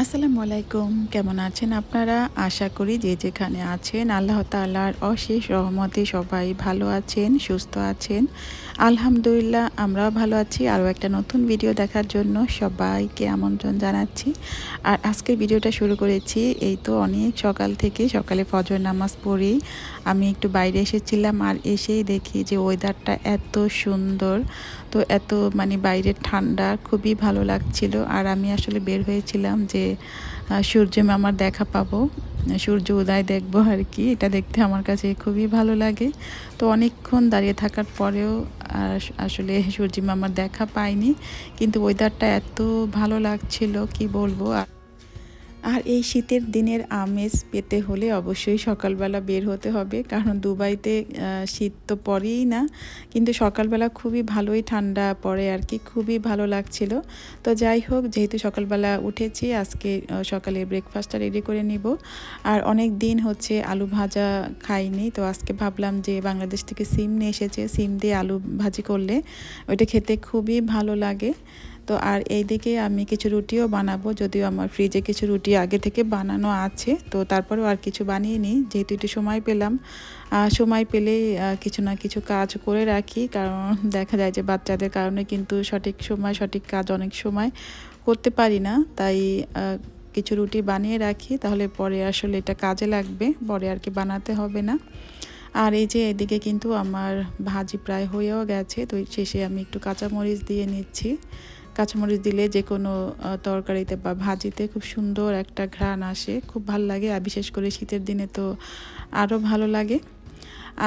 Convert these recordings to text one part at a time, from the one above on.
আসসালামু আলাইকুম। কেমন আছেন আপনারা? আশা করি যে যেখানে আছেন, আল্লাহ তাল্লাহার অশেষ রহমতে সবাই ভালো আছেন, সুস্থ আছেন। আলহামদুলিল্লাহ, আমরাও ভালো আছি। আরও একটা নতুন ভিডিও দেখার জন্য সবাইকে আমন্ত্রণ জানাচ্ছি। আর আজকের ভিডিওটা শুরু করেছি এই তো অনেক সকাল থেকে, সকালে ফজর নামাজ পড়েই আমি একটু বাইরে এসেছিলাম আর এসেই দেখি যে ওয়েদারটা এত সুন্দর। তো এত মানে বাইরের ঠান্ডা, খুবই ভালো লাগছিল। আর আমি আসলে বের হয়েছিলাম যে সূর্য মামার দেখা পাবো। সূর্য উদয় দেখব আর কি। এটা দেখতে আমার কাছে খুবই ভালো লাগে। তো অনেকক্ষণ দাঁড়িয়ে থাকার পরেও আসলে সূর্য মামার দেখা পাইনি। কিন্তু ওয়েদারটা এত ভালো লাগছিল, কি বলব? আর আর এই শীতের দিনের আমেজ পেতে হলে অবশ্যই সকালবেলা বের হতে হবে। কারণ দুবাইতে শীত তো পড়েই না, কিন্তু সকালবেলা খুবই ভালোই ঠান্ডা পড়ে আর কি, খুবই ভালো লাগছিল। তো যাই হোক, যেহেতু সকালবেলা উঠেছি, আজকে সকালে ব্রেকফাস্টটা রেডি করে নিব। আর অনেক দিন হচ্ছে আলু ভাজা খাইনি, তো আজকে ভাবলাম যে বাংলাদেশ থেকে সিম নিয়ে এসেছে, সিম দিয়ে আলু ভাজি করলে ওইটা খেতে খুবই ভালো লাগে। তো আর এই দিকে আমি কিছু রুটিও বানাবো, যদিও আমার ফ্রিজে কিছু রুটি আগে থেকে বানানো আছে, তো তারপরেও আর কিছু বানিয়ে নিই। যেহেতু একটু সময় পেলাম সময় পেলে কিছু না কিছু কাজ করে রাখি, কারণ দেখা যায় যে বাচ্চাদের কারণে কিন্তু সঠিক সময়, সঠিক কাজ অনেক সময় করতে পারি না। তাই কিছু রুটি বানিয়ে রাখি, তাহলে পরে আসলে এটা কাজে লাগবে, পরে আর কি বানাতে হবে না। আর এই যে এদিকে কিন্তু আমার ভাজি প্রায় হয়েও গেছে, তো শেষে আমি একটু কাঁচামরিচ দিয়ে নিচ্ছি। কাঁচামরিচ দিলে যে কোনো তরকারিতে বা ভাজিতে খুব সুন্দর একটা ঘ্রাণ আসে, খুব ভালো লাগে। আর বিশেষ করে শীতের দিনে তো আরও ভালো লাগে।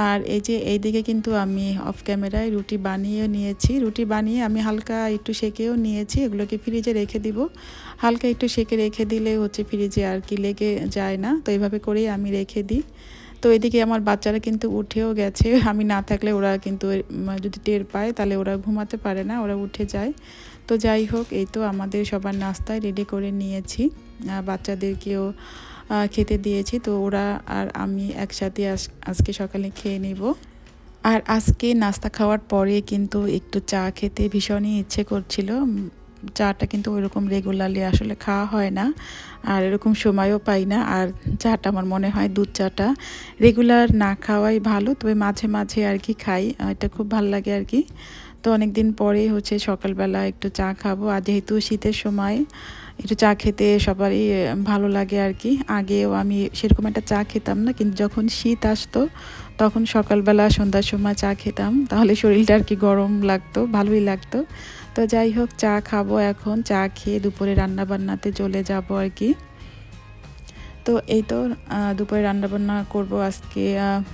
আর এই যে এই দিকে কিন্তু আমি অফ ক্যামেরায় রুটি বানিয়ে নিয়েছি। রুটি বানিয়ে আমি হালকা একটু সেকেও নিয়েছি, এগুলোকে ফ্রিজে রেখে দিব। হালকা একটু সেকে রেখে দিলে হচ্ছে ফ্রিজে আর কি লেগে যায় না। তো এইভাবে করেই আমি রেখে দিই। তো এদিকে আমার বাচ্চারা কিন্তু উঠেও গেছে। আমি না থাকলে ওরা কিন্তু যদি টের পায়, তাহলে ওরা ঘুমাতে পারে না, ওরা উঠে যায়। তো যাই হোক, এই তো আমাদের সবার নাস্তায় রেডি করে নিয়েছি। বাচ্চাদেরকেও খেতে দিয়েছি। তো ওরা আর আমি একসাথে আজকে সকালে খেয়ে নিব। আর আজকে নাস্তা খাওয়ার পরে কিন্তু একটু চা খেতে ভীষণই ইচ্ছে করছিল। চাটা কিন্তু ওইরকম রেগুলারলি আসলে খাওয়া হয় না, আর এরকম সময়ও পাই না। আর চাটা আমার মনে হয় দুধ চাটা রেগুলার না খাওয়াই ভালো, তবে মাঝে মাঝে আর কি খাই। এটা খুব ভালো লাগে আর কি। তো অনেক দিন পরেই হচ্ছে সকালবেলা একটু চা খাব। আর যেহেতু শীতের সময়, একটু চা খেতে সবারই ভালো লাগে আর কি। আগেও আমি সেরকম একটা চা খেতাম না, কিন্তু যখন শীত আসতো তখন সকালবেলা সন্ধ্যার সময় চা খেতাম। তাহলে শরীরটা আর কি গরম লাগতো, ভালোই লাগতো। তো যাই হোক, চা খাব এখন। চা খেয়ে দুপুরে রান্না বান্নাতে চলে যাব আর কি। তো এই তো দুপুরে রান্নাবান্না করব আজকে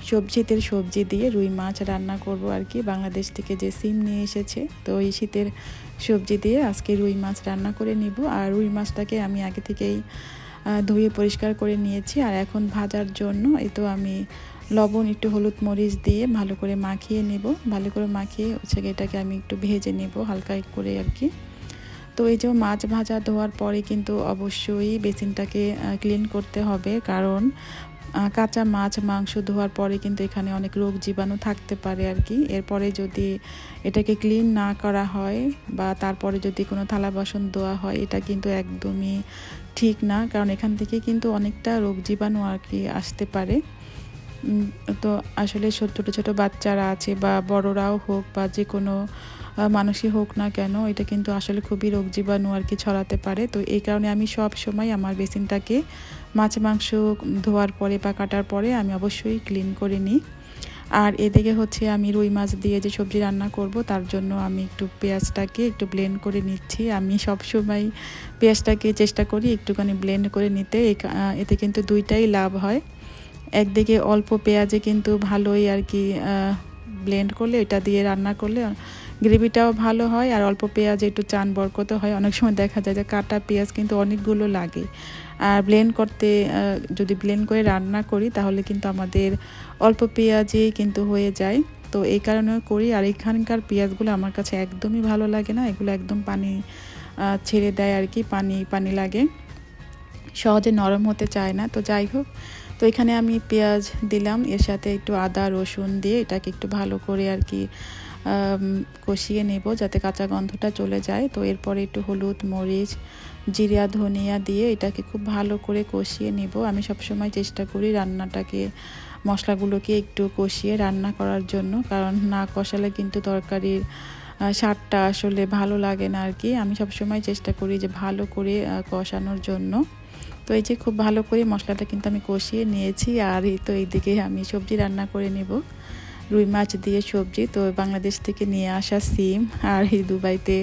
সবজিতের সবজি দিয়ে রুই মাছ রান্না করব আর কি। বাংলাদেশ থেকে যে সিম নিয়ে এসেছে, তো এই শীতের সবজি দিয়ে আজকে রুই মাছ রান্না করে নিব। আর রুই মাছটাকে আমি আগে থেকেই ধুয়ে পরিষ্কার করে নিয়েছি। আর এখন ভাজার জন্য, এই তো আমি লবণ, একটু হলুদ মরিচ দিয়ে ভালো করে মাখিয়ে নেব। ভালো করে মাখিয়ে হচ্ছে এটাকে আমি একটু ভেজে নেব হালকা করে আর কি। তো এই যে মাছ ভাজা ধোয়ার পরে কিন্তু অবশ্যই বেসিনটাকে ক্লিন করতে হবে। কারণ কাঁচা মাছ মাংস ধোয়ার পরে কিন্তু এখানে অনেক রোগ জীবাণু থাকতে পারে আর কি। এরপরে যদি এটাকে ক্লিন না করা হয় বা তারপরে যদি কোনো থালা বাসন ধোয়া হয়, এটা কিন্তু একদমই ঠিক না। কারণ এখান থেকে কিন্তু অনেকটা রোগ জীবাণু আর কি আসতে পারে। তো আসলে ছোটো ছোটো বাচ্চারা আছে বা বড়রাও হোক বা যে কোনো মানুষই হোক না কেন, এটা কিন্তু আসলে খুবই রোগ জীবাণু আর কি ছড়াতে পারে। তো এই কারণে আমি সব সময় আমার বেসিনটাকে মাছ, মাংস ধোয়ার পরে বা কাটার পরে আমি অবশ্যই ক্লিন করে নিই। আর এদিকে হচ্ছে আমি রুই মাছ দিয়ে যে সবজি রান্না করব, তার জন্য আমি একটু পেঁয়াজটাকে একটু ব্লেন্ড করে নিচ্ছি। আমি সব সময় পেঁয়াজটাকে চেষ্টা করি একটুখানি ব্লেন্ড করে নিতে। এতে কিন্তু দুইটাই লাভ হয়। একদিকে অল্প পেঁয়াজে কিন্তু ভালোই আর কি ব্লেন্ড করলে, এটা দিয়ে রান্না করলে গ্রেভিটাও ভালো হয় আর অল্প পেঁয়াজ একটু চান বরকত হয়। অনেক সময় দেখা যায় যে কাটা পেঁয়াজ কিন্তু অনেকগুলো লাগে। আর ব্লেন্ড করতে যদি ব্লেন্ড করে রান্না করি তাহলে কিন্তু আমাদের অল্প পেঁয়াজেই কিন্তু হয়ে যায়। তো এই কারণে করি আর এখানকার পেঁয়াজগুলো আমার কাছে একদমই ভালো লাগে না। এগুলো একদম পানি ছেড়ে দেয় আর কি, পানি পানি লাগে। সহজে নরম হতে চায় না। তো যাই হোক তো এখানে আমি পেঁয়াজ দিলাম, এর সাথে একটু আদা, রসুন দিয়ে এটাকে একটু ভালো করে আর কি কষিয়ে নেব যাতে কাঁচা গন্ধটা চলে যায়। তো এরপরে একটু হলুদ, মরিচ, জিরা, ধনিয়া দিয়ে এটাকে খুব ভালো করে কষিয়ে নেব। আমি সবসময় চেষ্টা করি রান্নাটাকে, মশলাগুলোকে একটু কষিয়ে রান্না করার জন্য, কারণ না কষালে কিন্তু তরকারির স্বাদটা আসলে ভালো লাগে না আর কি। আমি সবসময় চেষ্টা করি যে ভালো করে কষানোর জন্য। তো এই যে খুব ভালো করে মশলাটা কিন্তু আমি কষিয়ে নিয়েছি, আর এই তো এইদিকে আমি সবজি রান্না করে নেব। রুই মাছ দিয়ে সবজি, তো বাংলাদেশ থেকে নিয়ে আসা সিম আর এই দুবাইতে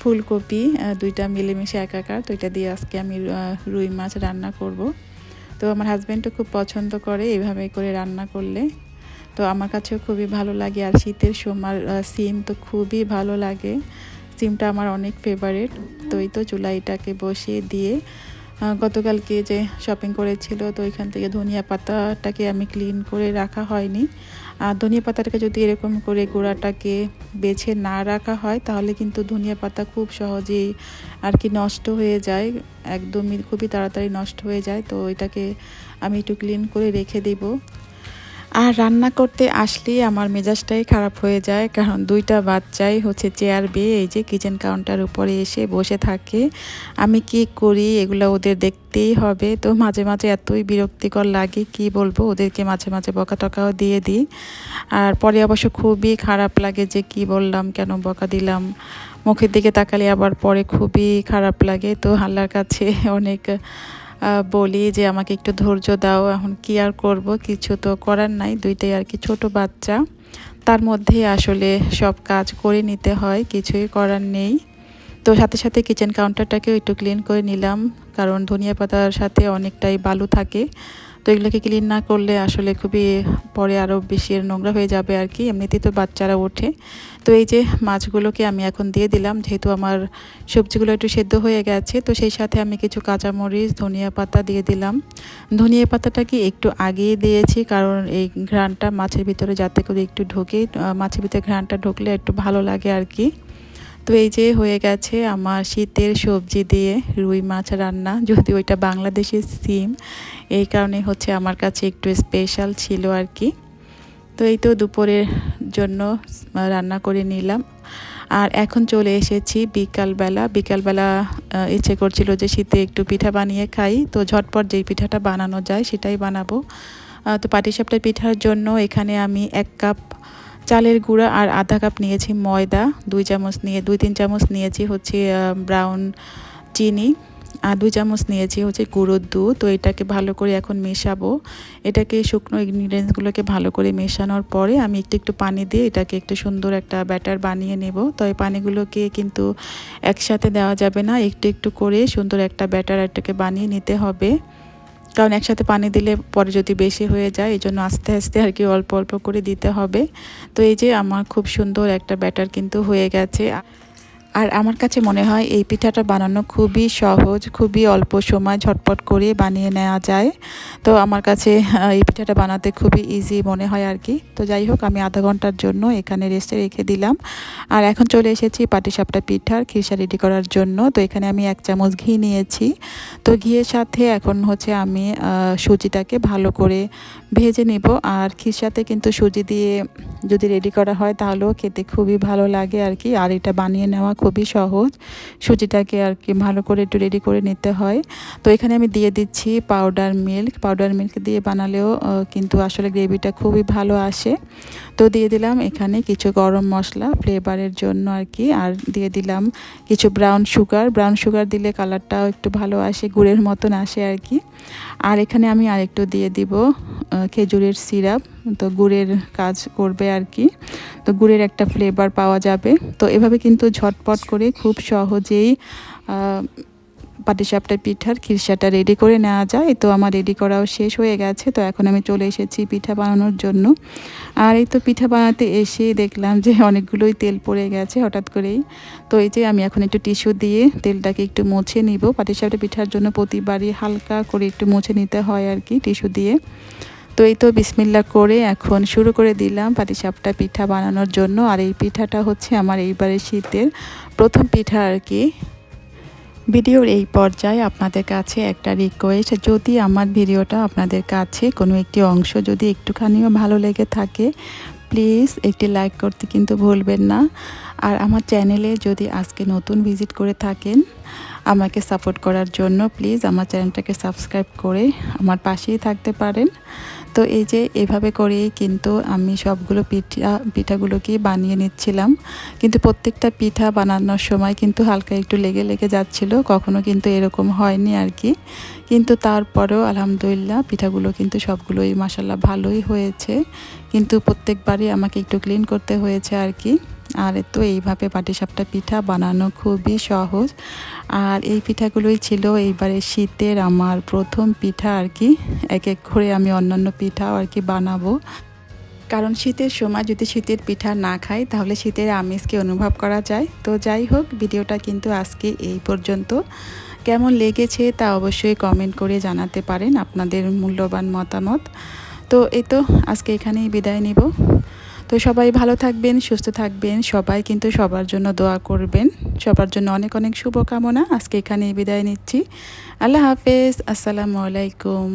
ফুলকপি দুইটা মিলেমিশে একাকার, তো এটা দিয়ে আজকে আমি রুই মাছ রান্না করব। তো আমার হাজব্যান্ডও খুব পছন্দ করে এভাবে করে রান্না করলে। তো আমার কাছেও খুবই ভালো লাগে, আর শীতের সময় সিম তো খুবই ভালো লাগে। সিমটা আমার অনেক ফেভারেট তো এই তো চুলাইটাকে বসিয়ে দিয়ে গতকালকে যে শপিং করেছিল, তো এখান থেকে ধনিয়া পাতাটাকে আমি ক্লিন করে রাখা হয়নি। আর ধনিয়া পাতাটাকে যদি এরকম করে গোড়াটাকে বেছে না রাখা হয়, তাহলে কিন্তু ধনিয়া পাতা খুব সহজেই আর কি নষ্ট হয়ে যায়, একদমই খুবই তাড়াতাড়ি নষ্ট হয়ে যায়। তো এটাকে আমি একটু ক্লিন করে রেখে দেবো। আর রান্না করতে আসলেই আমার মেজাজটাই খারাপ হয়ে যায়, কারণ দুইটা বাচ্চাই হচ্ছে চেয়ার বেয়ে এই যে কিচেন কাউন্টার উপরে এসে বসে থাকে। আমি কি করি? এগুলো ওদের দেখতেই হবে। তো মাঝে মাঝে এতই বিরক্তিকর লাগে, কি বলব? ওদেরকে মাঝে মাঝে বকা টকাও দিয়ে দিই। আর পরে অবশ্য খুবই খারাপ লাগে যে কি বললাম, কেন বকা দিলাম। মুখের দিকে তাকালে আবার পরে খুবই খারাপ লাগে। তো আল্লাহর কাছে অনেক বলি যে আমাকে একটু ধৈর্য দাও, এখন কি আর করব? কিছু তো করার নাই, দুইটাই আর কি ছোট বাচ্চা। তার মধ্যে আসলে সব কাজ করে নিতে হয়, কিছুই করার নেই। তো সাথে সাথে কিচেন কাউন্টারটাকেও একটু ক্লিন করে নিলাম, কারণ ধনিয়া পাতার সাথে অনেকটাই বালু থাকে। তো এগুলোকে ক্লিন না করলে আসলে খুবই পরে আরও বেশি নোংরা হয়ে যাবে আর কি। এমনিতেই তো বাচ্চারা ওঠে। তো এই যে মাছগুলোকে আমি এখন দিয়ে দিলাম, যেহেতু আমার সবজিগুলো একটু সেদ্ধ হয়ে গেছে, তো সেই সাথে আমি কিছু কাঁচামরিচ, ধনিয়া পাতা দিয়ে দিলাম। ধনিয়া পাতাটা কি একটু আগেই দিয়েছি, কারণ এই ঘ্রাণটা মাছের ভিতরে যাতে করে একটু ঢোকে মাছের ভিতরে ঘ্রাণটা ঢুকলে একটু ভালো লাগে আর কি। তো এই যে হয়ে গেছে আমার শীতের সবজি দিয়ে রুই মাছ রান্না। যদি ওইটা বাংলাদেশের সিম, এই কারণে হচ্ছে আমার কাছে একটু স্পেশাল ছিল আর কি তো এই তো দুপুরের জন্য রান্না করে নিলাম। আর এখন চলে এসেছি বিকালবেলা। বিকালবেলা ইচ্ছে করছিল যে শীতে একটু পিঠা বানিয়ে খাই। তো ঝটপট যেই পিঠাটা বানানো যায় সেটাই বানাবো। তো পাটিসাপটা পিঠার জন্য এখানে আমি এক কাপ চালের গুঁড়া আর আধা কাপ নিয়েছি ময়দা, দুই চামচ নিয়ে, দুই তিন চামচ নিয়েছি হচ্ছে ব্রাউন চিনি আর দুই চামচ নিয়েছি হচ্ছে গুঁড়োর দুধ। তো এটাকে ভালো করে এখন মেশাবো। এটাকে শুকনো ইনগ্রিডিয়েন্টসগুলোকে ভালো করে মেশানোর পরে আমি একটু একটু পানি দিয়ে এটাকে একটু সুন্দর একটা ব্যাটার বানিয়ে নেব। তো এই পানিগুলোকে কিন্তু একসাথে দেওয়া যাবে না। একটু একটু করে সুন্দর একটা ব্যাটার এটাকে বানিয়ে নিতে হবে। কারণ একসাথে পানি দিলে পরে যদি বেশি হয়ে যায়, এই জন্য আস্তে আস্তে আর কি অল্প অল্প করে দিতে হবে। তো এই যে আমার খুব সুন্দর একটা ব্যাটার কিন্তু হয়ে গেছে। আর আমার কাছে মনে হয় এই পিঠাটা বানানো খুবই সহজ, খুবই অল্প সময় ঝটপট করে বানিয়ে নেওয়া যায়। তো আমার কাছে এই পিঠাটা বানাতে খুবই ইজি মনে হয় আর কি। তো যাই হোক, আমি আধা ঘণ্টার জন্য এখানে রেস্টে রেখে দিলাম। আর এখন চলে এসেছি পাটিসাপটা পিঠার খিরসা রেডি করার জন্য। তো এখানে আমি এক চামচ ঘি নিয়েছি। তো ঘিয়ের সাথে এখন হচ্ছে আমি সুজিটাকে ভালো করে ভেজে নেব। আর খিরসাতে কিন্তু সুজি দিয়ে যদি রেডি করা হয়, তাহলেও খেতে খুবই ভালো লাগে আর কি। আর এটা বানিয়ে নেওয়া খুবই সহজ। সুজিটাকে আর কি ভালো করে একটু রেডি করে নিতে হয়। তো এখানে আমি দিয়ে দিচ্ছি পাউডার মিল্ক পাউডার মিল্ক দিয়ে বানালেও কিন্তু আসলে গ্রেভিটা খুবই ভালো আসে। তো দিয়ে দিলাম। এখানে কিছু গরম মশলা ফ্লেভারের জন্য আর কি আর দিয়ে দিলাম কিছু ব্রাউন সুগার ব্রাউন সুগার দিলে কালারটাও একটু ভালো আসে, গুড়ের মতন আসে আর কি আর এখানে আমি আরেকটু দিয়ে দিব খেজুরের সিরাপ তো গুড়ের কাজ করবে আর কি তো গুড়ের একটা ফ্লেভার পাওয়া যাবে। তো এভাবে কিন্তু ঝটপট করে খুব সহজেই পাটিসাপটা পিঠার খিরসাটা রেডি করে নেওয়া যায়। তো আমার রেডি করাও শেষ হয়ে গেছে। তো এখন আমি চলে এসেছি পিঠা বানানোর জন্য। আর এই তো পিঠা বানাতে এসে দেখলাম যে অনেকগুলোই তেল পড়ে গেছে হঠাৎ করেই। তো এই যে আমি এখন একটু টিস্যু দিয়ে তেলটাকে একটু মুছে নিব। পাটিসাপটা পিঠার জন্য প্রতিবারই হালকা করে একটু মুছে নিতে হয় আর কি টিস্যু দিয়ে। তো এই তো বিসমিল্লা করে এখন শুরু করে দিলাম পাটিসাপটা পিঠা বানানোর জন্য। আর এই পিঠাটা হচ্ছে আমার এইবারে শীতের প্রথম পিঠা আর কি। ভিডিওর এই পর্যায়ে আপনাদের কাছে একটা রিকোয়েস্ট যদি আমার ভিডিওটা আপনাদের কাছে কোনো একটি অংশ যদি একটুখানিও ভালো লেগে থাকে প্লিজ একটি লাইক করতে কিন্তু ভুলবেন না। আর আমার চ্যানেলে যদি আজকে নতুন ভিজিট করে থাকেন, আমাকে সাপোর্ট করার জন্য প্লিজ আমার চ্যানেলটাকে সাবস্ক্রাইব করে আমার পাশেই থাকতে পারেন। তো এই যে এভাবে করেই কিন্তু আমি সবগুলো পিঠা পিঠাগুলোকেই বানিয়ে নিচ্ছিলাম। কিন্তু প্রত্যেকটা পিঠা বানানোর সময় কিন্তু হালকা একটু লেগে লেগে যাচ্ছিল, কখনো কিন্তু এরকম হয়নি আর কি। কিন্তু তারপরেও আলহামদুলিল্লাহ পিঠাগুলো কিন্তু সবগুলোই মাসাল্লাহ ভালোই হয়েছে। কিন্তু প্রত্যেকবারই আমাকে একটু ক্লিন করতে হয়েছে আর কি। আর তো এইভাবে পাটিসাপটা পিঠা বানানো খুবই সহজ। আর এই পিঠাগুলোই ছিল এইবারে শীতের আমার প্রথম পিঠা আর কি। এক এক করে আমি অন্যান্য পিঠাও আর কি বানাবো। কারণ শীতের সময় যদি শীতের পিঠা না খাই, তাহলে শীতের আমেজকে অনুভব করা যায়? তো যাই হোক, ভিডিওটা কিন্তু আজকে এই পর্যন্ত। কেমন লেগেছে তা অবশ্যই কমেন্ট করে জানাতে পারেন আপনাদের মূল্যবান মতামত। তো এই তো, আজকে এখানেই বিদায় নিব। তো সবাই ভালো থাকবেন, সুস্থ থাকবেন। সবাই কিন্তু সবার জন্য দোয়া করবেন। সবার জন্য অনেক অনেক শুভকামনা। আজকে এখানেই বিদায় নিচ্ছি। আল্লাহ হাফেজ। আসসালামু আলাইকুম।